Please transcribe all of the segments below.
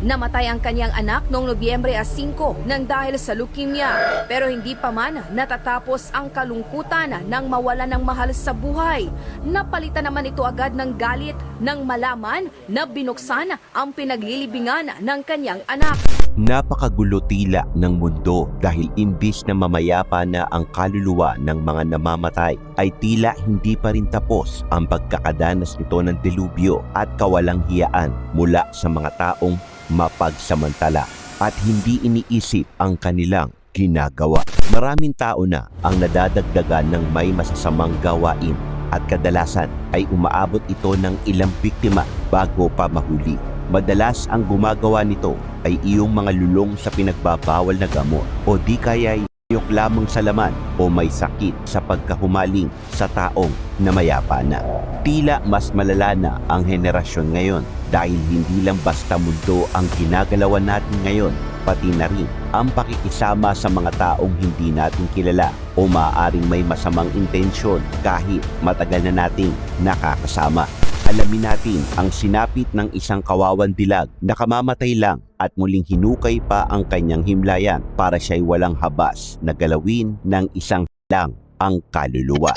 Namatay ang kanyang anak noong Nobyembre 5 nang dahil sa leukemia. Pero hindi pa man natatapos ang kalungkutan ng mawala ng mahal sa buhay. Napalitan naman ito agad ng galit nang malaman na binuksan ang pinaglilibingan ng kanyang anak. Napakagulo tila ng mundo dahil imbis na mamayapa na ang kaluluwa ng mga namamatay ay tila hindi pa rin tapos ang pagkakadanas nito ng delubyo at kawalang hiyaan mula sa mga taong mapagsamantala at hindi iniisip ang kanilang ginagawa. Maraming tao na ang nadadagdagan ng may masasamang gawain at kadalasan ay umaabot ito ng ilang biktima bago pa mahuli. Madalas ang gumagawa nito ay iyong mga lulong sa pinagbabawal na gamot o di kaya yok lamang sa laman o may sakit sa pagkahumaling sa taong namayapa na. Tila mas malala na ang henerasyon ngayon dahil hindi lang basta mundo ang ginagalawan natin ngayon, pati na rin ang pakikisama sa mga taong hindi natin kilala o maaaring may masamang intensyon kahit matagal na nating nakakasama alamin natin ang sinapit ng isang kawawan dilag na kamamatay lang at muling hinukay pa ang kanyang himlayan para siya'y walang habas na galawin ng isang lang ang kaluluwa.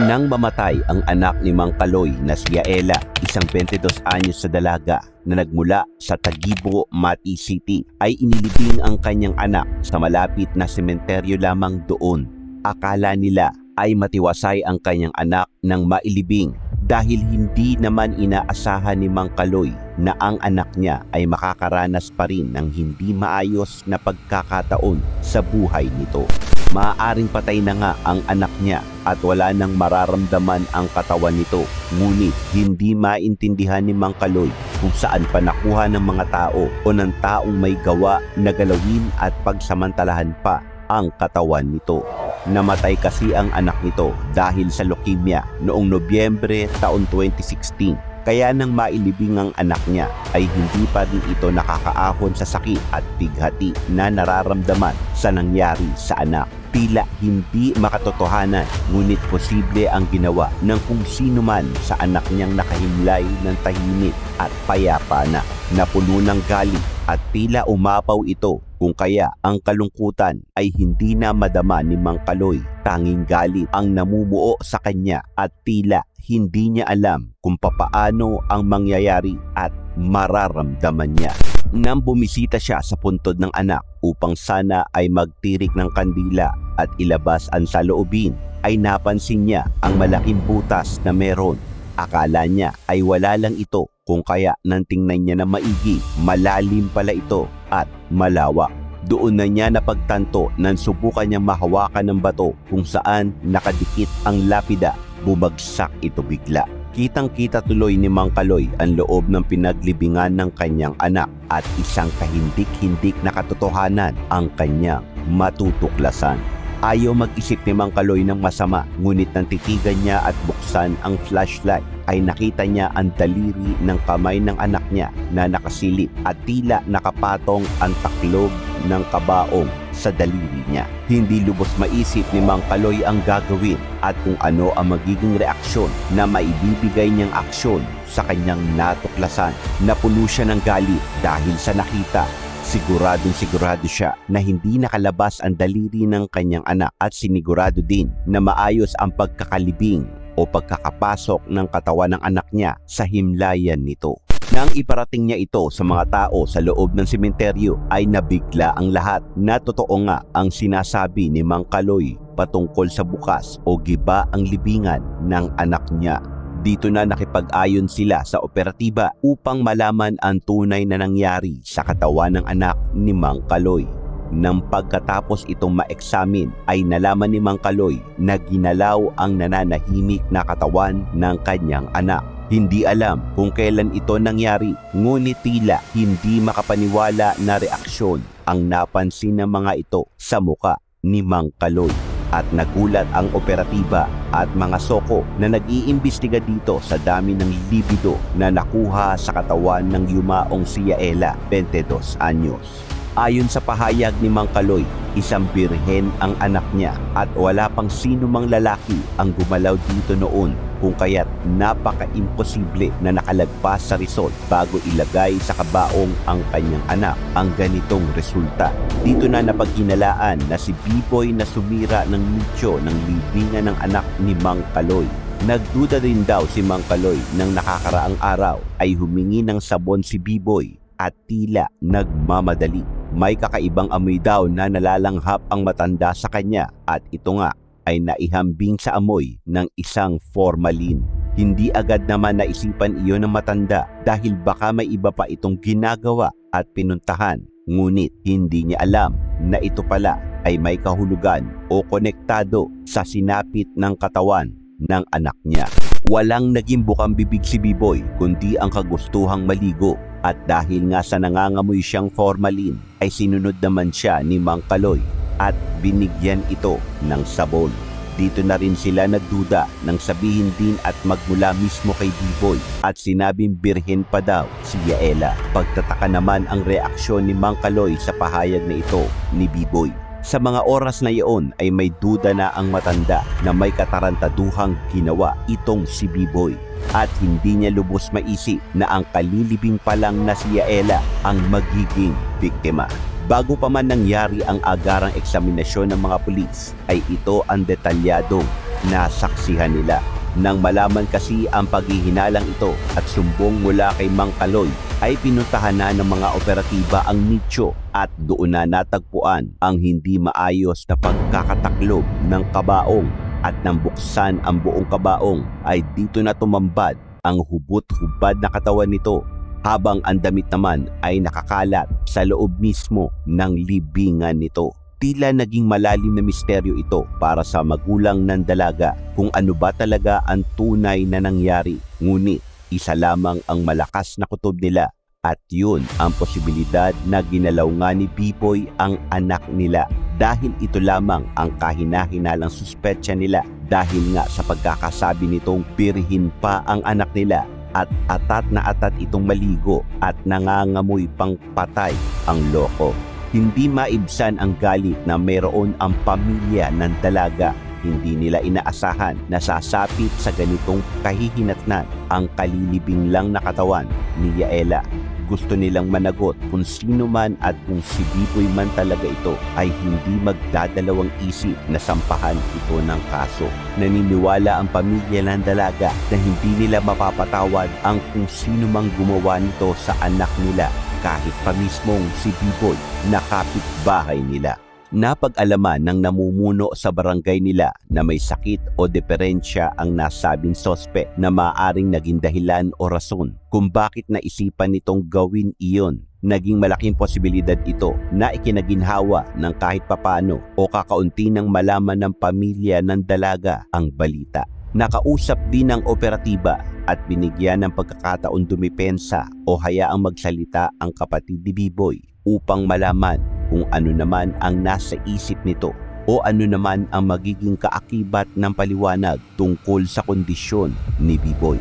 Nang mamatay ang anak ni Mang Kaloy na si Yaela, isang 22 anyos sa dalaga na nagmula sa Tagibo, Mati City, ay inilibing ang kanyang anak sa malapit na sementeryo lamang doon. Akala nila ay matiwasay ang kanyang anak ng mailibing dahil hindi naman inaasahan ni Mang Kaloy na ang anak niya ay makakaranas pa rin ng hindi maayos na pagkakataon sa buhay nito. Maaaring patay na nga ang anak niya at wala nang mararamdaman ang katawan nito. Ngunit hindi maintindihan ni Mang Kaloy kung saan pa nakuha ng mga tao o ng taong may gawa na galawin at pagsamantalahan pa ang katawan nito. Namatay kasi ang anak nito dahil sa leukemia noong Nobyembre taon 2016 kaya nang mailibing ang anak niya ay hindi pa rin ito nakakaahon sa sakit at bighati na nararamdaman sa nangyari sa anak. Tila hindi makatotohanan ngunit posible ang ginawa ng kung sino man sa anak niyang nakahimlay ng tahimik at payapa na napuno ng galit at tila umapaw ito kung kaya ang kalungkutan ay hindi na madama ni Mang Kaloy. Tanging galit ang namumuo sa kanya at tila hindi niya alam kung papaano ang mangyayari at mararamdaman niya. Nang bumisita siya sa puntod ng anak upang sana ay magtirik ng kandila at ilabas ang saloobin, ay napansin niya ang malaking butas na meron. Akala niya ay wala lang ito kung kaya nang tingnan niya na maigi, malalim pala ito at malawak. Doon na niya napagtanto nang subukan niya mahawakan ng bato kung saan nakadikit ang lapida, bumagsak ito bigla. Kitang-kita tuloy ni Mang Kaloy ang loob ng pinaglibingan ng kanyang anak at isang kahindik-hindik na katotohanan ang kanyang matutuklasan. Ayaw mag-isip ni Mang Kaloy ng masama, ngunit nang titigan niya at buksan ang flashlight, ay nakita niya ang daliri ng kamay ng anak niya na nakasilip at tila nakapatong ang taklog ng kabaong sa daliri niya. Hindi lubos maisip ni Mang Kaloy ang gagawin at kung ano ang magiging reaksyon na maibibigay niyang aksyon sa kanyang natuklasan. Napuno siya ng galit dahil sa nakita Siguradong sigurado siya na hindi nakalabas ang daliri ng kanyang anak at sinigurado din na maayos ang pagkakalibing o pagkakapasok ng katawan ng anak niya sa himlayan nito. Nang iparating niya ito sa mga tao sa loob ng sementeryo ay nabigla ang lahat na totoo nga ang sinasabi ni Mang Kaloy patungkol sa bukas o giba ang libingan ng anak niya. Dito na nakipag-ayon sila sa operatiba upang malaman ang tunay na nangyari sa katawan ng anak ni Mang Kaloy. Nang pagkatapos itong ma-examine ay nalaman ni Mang Kaloy na ginalaw ang nananahimik na katawan ng kanyang anak. Hindi alam kung kailan ito nangyari, ngunit tila hindi makapaniwala na reaksyon ang napansin ng mga ito sa muka ni Mang Kaloy at nagulat ang operatiba at mga soko na nag-iimbestiga dito sa dami ng libido na nakuha sa katawan ng yumaong si Yaela, 22 anyos. Ayon sa pahayag ni Mang Kaloy, isang birhen ang anak niya at wala pang sino mang lalaki ang gumalaw dito noon kung kaya't napaka-imposible na nakalagpas sa resort bago ilagay sa kabaong ang kanyang anak ang ganitong resulta. Dito na napaghinalaan na si B-Boy na sumira ng nicho ng libingan ng anak ni Mang Kaloy. Nagduda din daw si Mang Kaloy nang nakakaraang araw ay humingi ng sabon si B-Boy at tila nagmamadali. May kakaibang amoy daw na nalalanghap ang matanda sa kanya at ito nga ay naihambing sa amoy ng isang formalin. Hindi agad naman naisipan iyon ng matanda dahil baka may iba pa itong ginagawa at pinuntahan. Ngunit hindi niya alam na ito pala ay may kahulugan o konektado sa sinapit ng katawan ng anak niya. Walang naging bukang bibig si Biboy kundi ang kagustuhang maligo at dahil nga sa nangangamoy siyang formalin ay sinunod naman siya ni Mang Kaloy at binigyan ito ng sabon. Dito na rin sila nagduda nang sabihin din at magmula mismo kay Biboy at sinabing birhen pa daw si Yaela. Pagtataka naman ang reaksyon ni Mang Kaloy sa pahayag na ito ni Biboy. Sa mga oras na iyon ay may duda na ang matanda na may katarantaduhang ginawa itong si Biboy at hindi niya lubos maisip na ang kalilibing pa lang na si Yaela ang magiging biktima. Bago pa man nangyari ang agarang eksaminasyon ng mga pulis ay ito ang detalyadong nasaksihan nila. Nang malaman kasi ang paghihinalang ito at sumbong mula kay Mang Kaloy ay pinuntahan na ng mga operatiba ang nicho at doon na natagpuan ang hindi maayos na pagkakataklob ng kabaong at nang buksan ang buong kabaong ay dito na tumambad ang hubot-hubad na katawan nito habang ang damit naman ay nakakalat sa loob mismo ng libingan nito. Tila naging malalim na misteryo ito para sa magulang ng dalaga kung ano ba talaga ang tunay na nangyari. Ngunit isa lamang ang malakas na kutob nila at yun ang posibilidad na ginalaw nga ni Biboy ang anak nila dahil ito lamang ang kahina-hinalang suspetsya nila dahil nga sa pagkakasabi nitong birhin pa ang anak nila at atat na atat itong maligo at nangangamoy pang patay ang loko. Hindi maibsan ang galit na mayroon ang pamilya ng dalaga. Hindi nila inaasahan na sasapit sa ganitong kahihinatnan ang kalilibing lang na katawan ni Yaela. Gusto nilang managot kung sino man at kung si Biboy man talaga ito ay hindi magdadalawang isip na sampahan ito ng kaso. Naniniwala ang pamilya ng dalaga na hindi nila mapapatawad ang kung sino mang gumawa nito sa anak nila kahit pa mismong si Biboy na kapitbahay nila. Napag-alaman ng namumuno sa barangay nila na may sakit o diferensya ang nasabing sospe na maaring naging dahilan o rason kung bakit naisipan nitong gawin iyon. Naging malaking posibilidad ito na ikinaginhawa ng kahit papano o kakaunti ng malaman ng pamilya ng dalaga ang balita. Nakausap din ng operatiba at binigyan ng pagkakataon dumipensa o hayaang magsalita ang kapatid ni Biboy upang malaman kung ano naman ang nasa isip nito o ano naman ang magiging kaakibat ng paliwanag tungkol sa kondisyon ni Biboy.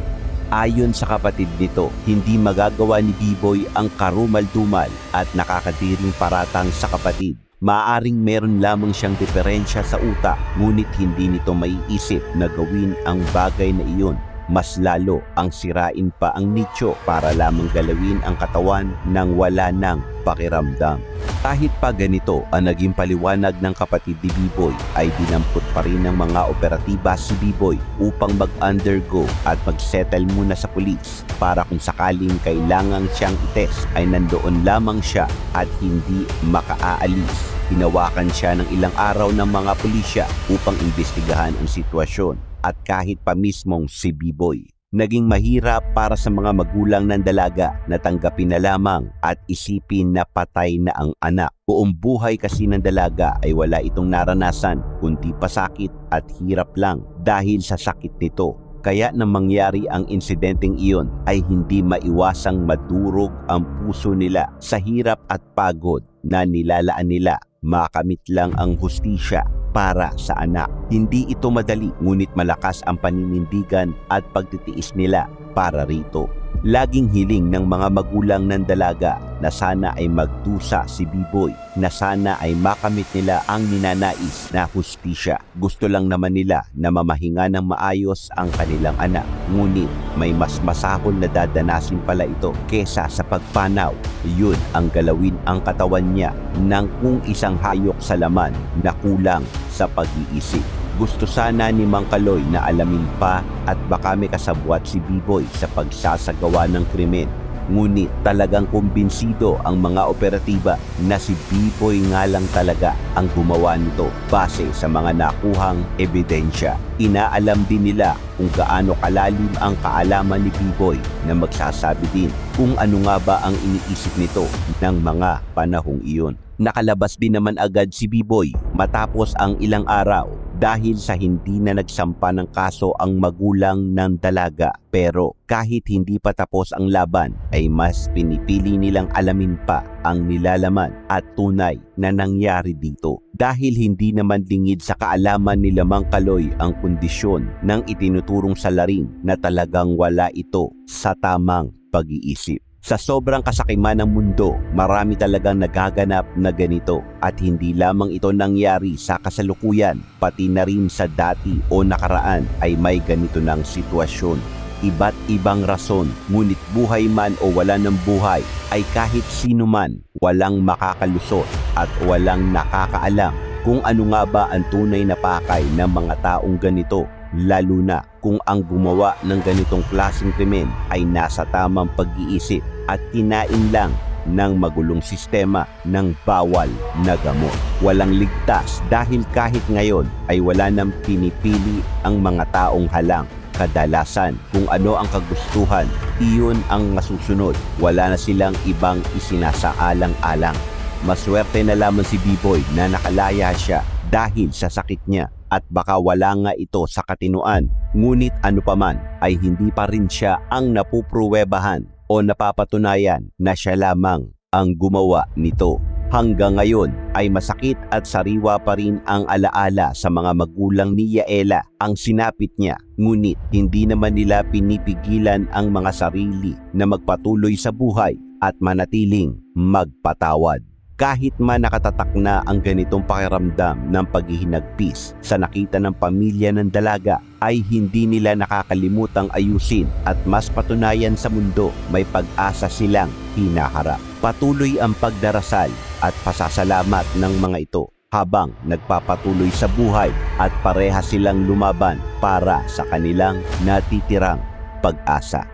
Ayon sa kapatid nito, hindi magagawa ni Biboy ang karumal-dumal at nakakadiring paratang sa kapatid. Maaring meron lamang siyang diferensya sa utak ngunit hindi nito maiisip na gawin ang bagay na iyon mas lalo ang sirain pa ang nicho para lamang galawin ang katawan nang wala nang pakiramdam. Kahit pa ganito ang naging paliwanag ng kapatid ni Biboy ay dinampot pa rin ng mga operatiba si Biboy upang mag-undergo at mag-settle muna sa pulis para kung sakaling kailangang siyang itest ay nandoon lamang siya at hindi makaaalis. Hinawakan siya ng ilang araw ng mga pulisya upang imbestigahan ang sitwasyon at kahit pa mismong si B-Boy. Naging mahirap para sa mga magulang ng dalaga na tanggapin na lamang at isipin na patay na ang anak. Buong buhay kasi ng dalaga ay wala itong naranasan kundi pasakit at hirap lang dahil sa sakit nito. Kaya nang mangyari ang insidenteng iyon ay hindi maiwasang madurog ang puso nila sa hirap at pagod na nilalaan nila makamit lang ang hustisya para sa anak. Hindi ito madali ngunit malakas ang paninindigan at pagtitiis nila para rito. Laging hiling ng mga magulang ng dalaga na sana ay magdusa si Biboy, na sana ay makamit nila ang ninanais na hustisya. Gusto lang naman nila na mamahinga ng maayos ang kanilang anak. Ngunit may mas masahol na dadanasin pala ito kesa sa pagpanaw. Yun ang galawin ang katawan niya ng kung isang hayok sa laman na kulang sa pag-iisip. Gusto sana ni Mang Kaloy na alamin pa at baka may kasabwat si Biboy sa pagsasagawa ng krimen. Ngunit talagang kumbinsido ang mga operatiba na si Biboy nga lang talaga ang gumawa nito base sa mga nakuhang ebidensya. Inaalam din nila kung gaano kalalim ang kaalaman ni Biboy na magsasabi din kung ano nga ba ang iniisip nito ng mga panahong iyon. Nakalabas din naman agad si Biboy matapos ang ilang araw dahil sa hindi na nagsampa ng kaso ang magulang ng dalaga. Pero kahit hindi pa tapos ang laban ay mas pinipili nilang alamin pa ang nilalaman at tunay na nangyari dito. Dahil hindi naman lingid sa kaalaman ni Lamang Kaloy ang kondisyon ng itinuturong salarin na talagang wala ito sa tamang pag-iisip. Sa sobrang kasakiman ng mundo, marami talagang nagaganap na ganito at hindi lamang ito nangyari sa kasalukuyan, pati na rin sa dati o nakaraan ay may ganito ng sitwasyon. Iba't ibang rason, ngunit buhay man o wala ng buhay ay kahit sino man walang makakalusot at walang nakakaalam kung ano nga ba ang tunay na pakay ng mga taong ganito lalo na kung ang gumawa ng ganitong klaseng krimen ay nasa tamang pag-iisip at kinain lang ng magulong sistema ng bawal na gamot. Walang ligtas dahil kahit ngayon ay wala nang pinipili ang mga taong halang. Kadalasan kung ano ang kagustuhan, iyon ang masusunod. Wala na silang ibang isinasaalang-alang. Maswerte na lamang si B-Boy na nakalaya siya dahil sa sakit niya at baka wala nga ito sa katinuan. Ngunit ano paman ay hindi pa rin siya ang napupruwebahan o napapatunayan na siya lamang ang gumawa nito. Hanggang ngayon ay masakit at sariwa pa rin ang alaala sa mga magulang ni Yaela ang sinapit niya. Ngunit hindi naman nila pinipigilan ang mga sarili na magpatuloy sa buhay at manatiling magpatawad kahit man nakatatak na ang ganitong pakiramdam ng paghihinagpis sa nakita ng pamilya ng dalaga ay hindi nila nakakalimutang ayusin at mas patunayan sa mundo may pag-asa silang hinaharap. Patuloy ang pagdarasal at pasasalamat ng mga ito habang nagpapatuloy sa buhay at pareha silang lumaban para sa kanilang natitirang pag-asa.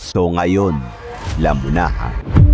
So ngayon, lamunahan.